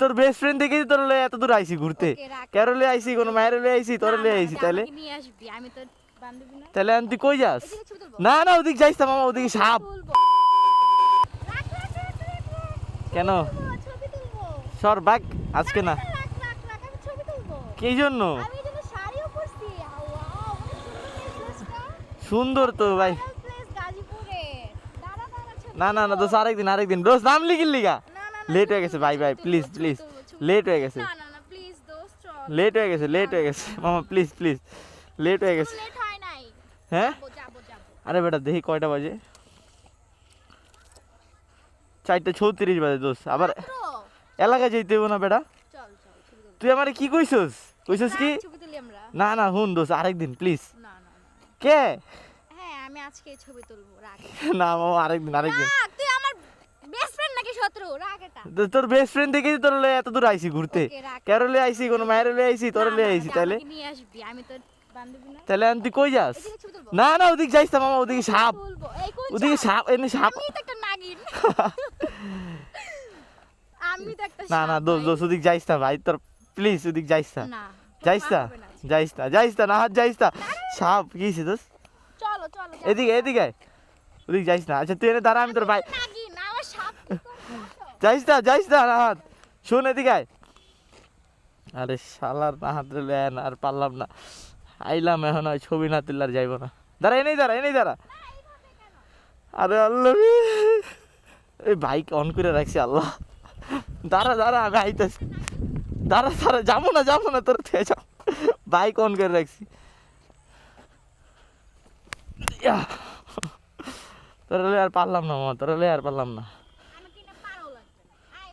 তোর best friend দেখেই তোর লয়ে এত দূর আইছি ঘুরতে। কেরলে আইছি কোনো মায়ের লয়ে আইছি তোর লয়ে আইছি তাহলে? তাহলে তুই কই যাস? না না ওদিকে যাইস না মামা ওদিকে সাপ। কেন? সর বাক আজকে না। কি জন্য? সুন্দর তো ভাই। না না না দোস্ত আরেকদিন আরেকদিন। দোস্ত নাম লিখিল লিগা। লেট হয়ে গেছে ভাই ভাই প্লিজ প্লিজ লেট হয়ে গেছে। লেট হয়ে গেছে লেট হয়ে গেছে। মামা প্লিজ প্লিজ লেট হয়ে গেছে। হয় হ্যাঁ? আরে বেটা দেখি কয়টা বাজে। চারটে ছৌত্রিশ বাজে দোস্ত। আবার এলাকায় যেতে হইব না বেটা। তুই আমারে কি কইছস? কইছস কি? আমরা। না না হুন দোস্ত আরেকদিন প্লিজ কে? হ্যাঁ আমি আজকে ছবি তুলবো রাখ। না মামা আরেকদিন আরেকদিন তুই আমার বেস্ট নাকি শত্রু? রাখ এটা। তোর বেস্ট ফ্রেন্ড দেখেই তোর লয়ে এত দূর আইছি ঘুরতে। রাখ। কেরলে আইছি কোনো মায়ের লয়ে আইছি তোর লয়ে আইছি তাহলে নিয়ে আসবি আমি তোর তাহলে আমি তুই কই যাস? না না ওদিকে যাইস না মামা ওদিকে সাপ। ওদিকে সাপ এনে সাপ। তো তো না না দোষ দোষ ওদিক যাইস না ভাই। তোর প্লিজ ওদিক যাইস না। যাইস না যাইস না যাইস না না হাত যাইস না। সাপ কিছে দোষ। এদিকে এদিকে। ওদিকে যাইস না। আচ্ছা তুই এনে দাঁড়া আমি তোর ভাই নাগিন আমার সাপ কি করব? যাইস না যাইস না না হাত শোন এদিকে আরে শালার না হাত রে লেন আর পারলাম না। আইলাম এখন আর ছবি না তুললে আর যাইব না। দাঁড়া, এনেই দাঁড়া এনেই দাঁড়া। আরে আল্লাহ এই বাইক অন করে রাখছি, আল্লাহ। দাঁড়া দাঁড়া, আমি আইতেছি। দাঁড়া দাঁড়া, যাব না যাব না, তোর থেকে যাও বাইক অন করে রাখছি। তোর আর পারলাম না, মামা, তোর আর পারলাম না আমাকে না পারো লাগবে না। আয়,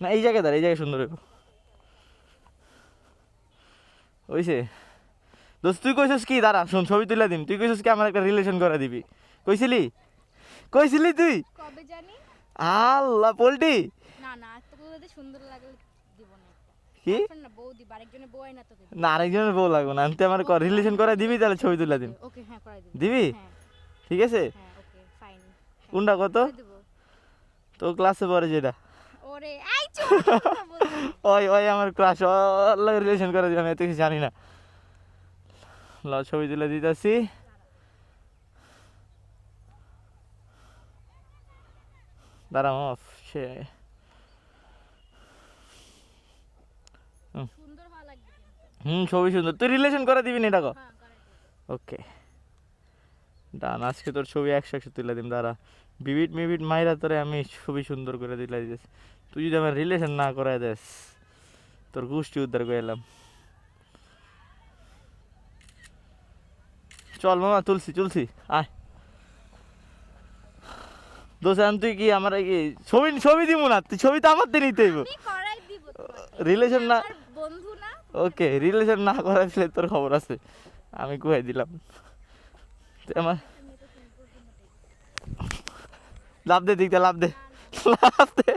না এই জায়গায় দাঁড়া এই জায়গায় সুন্দর ওইছে দোস্ত তুই কইছিস কি? দাঁড়া শোন ছবি তুলে দিম। তুই কইছিস কি আমার একটা রিলেশন করে দিবি? কইছিলি? কইছিলি তুই? কবে জানি? আল্লাহ পোল্টি! না, না, তোকে সুন্দর লাগলে দিব না। কি? না, আরেকজনের বউ তোকে না আরেকজনের বউ লাগবে না। আমি তো আমার রিলেশন করে দিবি তাহলে ছবি তুলে দিম। ওকে, হ্যাঁ, করাই দিব। দিবি? হ্যাঁ, ঠিক আছে হ্যাঁ, ওকে, fine. হ্যাঁ, কোনটা কত? তো ক্লাসে পড়ে যেটা। ওই ওই আমার ক্লাস ওর রিলেশন করে দিলাম এত কিছু জানি না। ল ছবি তুলে দিতেছি। দাঁড়াও অফ সে হুম। ছবি সুন্দর। তুই রিলেশন করে দিবি না এটা হ্যাঁ। ওকে ডান আজকে তোর ছবি একশো একশো তুলে দিম দাঁড়া। বিবিট মিবিট মাইরা তোরে আমি ছবি সুন্দর করে দিলে দিতেছি তুই যদি আমার রিলেশন না করাই দেস তোর গোষ্ঠী উদ্ধার করে এলাম। চল মামা তুলসি তুলসি আয়। দোষ এখন তুই কি আমার কি ছবি ছবি দিব না? তুই ছবি তো আমার করাই দিব রিলেশন না ওকে রিলেশন না করাই দিলে তোর খবর আছে। আমি কুহাই দিলাম। আমার লাভ দে দিকটা লাভ দে। লাভ দে।